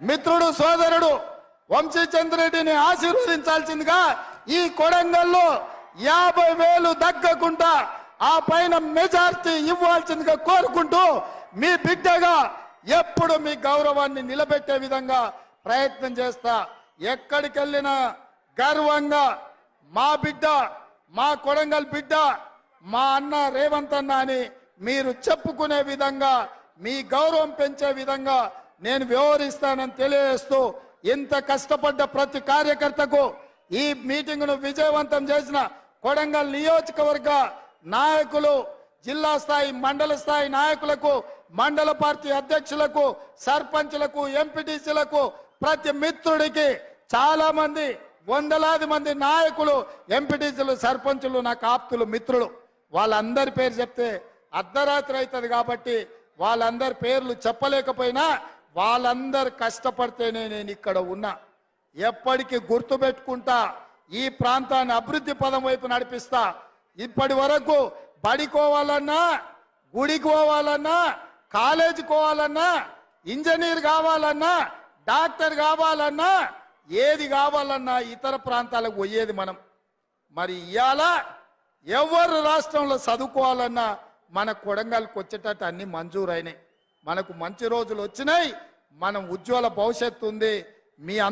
మిత్రుడు సోదరుడు వంశీచంద్రెడ్డిని ఆశీర్వదించాల్సిందిగా ఈ కొడంగల్లో యాభై వేలు దగ్గకుండా ఆ పైన మెజార్టీ ఇవ్వాల్సిందిగా కోరుకుంటూ మీ బిడ్డగా ఎప్పుడు మీ గౌరవాన్ని నిలబెట్టే విధంగా ప్రయత్నం చేస్తా. ఎక్కడికి వెళ్ళినా గర్వంగా మా బిడ్డ మా కొడంగల్ బిడ్డ మా అన్న రేవంత్ అన్న అని మీరు చెప్పుకునే విధంగా మీ గౌరవం పెంచే విధంగా నేను వ్యవహరిస్తానని తెలియజేస్తూ ఇంత కష్టపడ్డ ప్రతి కార్యకర్తకు ఈ మీటింగ్ను విజయవంతం చేసిన కొడంగల్ నియోజకవర్గ నాయకులు జిల్లా స్థాయి మండల స్థాయి నాయకులకు మండల పార్టీ అధ్యక్షులకు సర్పంచులకు ఎంపీటీసీలకు ప్రతి మిత్రుడికి చాలా మంది వందలాది మంది నాయకులు ఎంపీటీసీలు సర్పంచులు నాకు ఆప్తులు మిత్రులు. వాళ్ళందరి పేరు చెప్తే అర్ధరాత్రి అవుతుంది కాబట్టి వాళ్ళందరి పేర్లు చెప్పలేకపోయినా వాళ్ళందరు కష్టపడితేనే నేను ఇక్కడ ఉన్నా. ఎప్పటికీ గుర్తుపెట్టుకుంటా ఈ ప్రాంతాన్ని అభివృద్ధి పదం వైపు నడిపిస్తా. ఇప్పటి వరకు బడికోవాలన్నా గుడికి పోవాలన్నా కాలేజీ పోవాలన్నా ఇంజనీర్ కావాలన్నా డాక్టర్ కావాలన్నా ఏది కావాలన్నా ఇతర ప్రాంతాలకు పోయేది మనం. మరి ఇవాళ ఎవరు రాష్ట్రంలో చదువుకోవాలన్నా మన కొడంగల్కి వచ్చేటట్టు అన్ని మంజూరైనాయి. మనకు మంచి రోజులు వచ్చినాయి. మనం ఉజ్వల భవిష్యత్తు ఉంది. మీ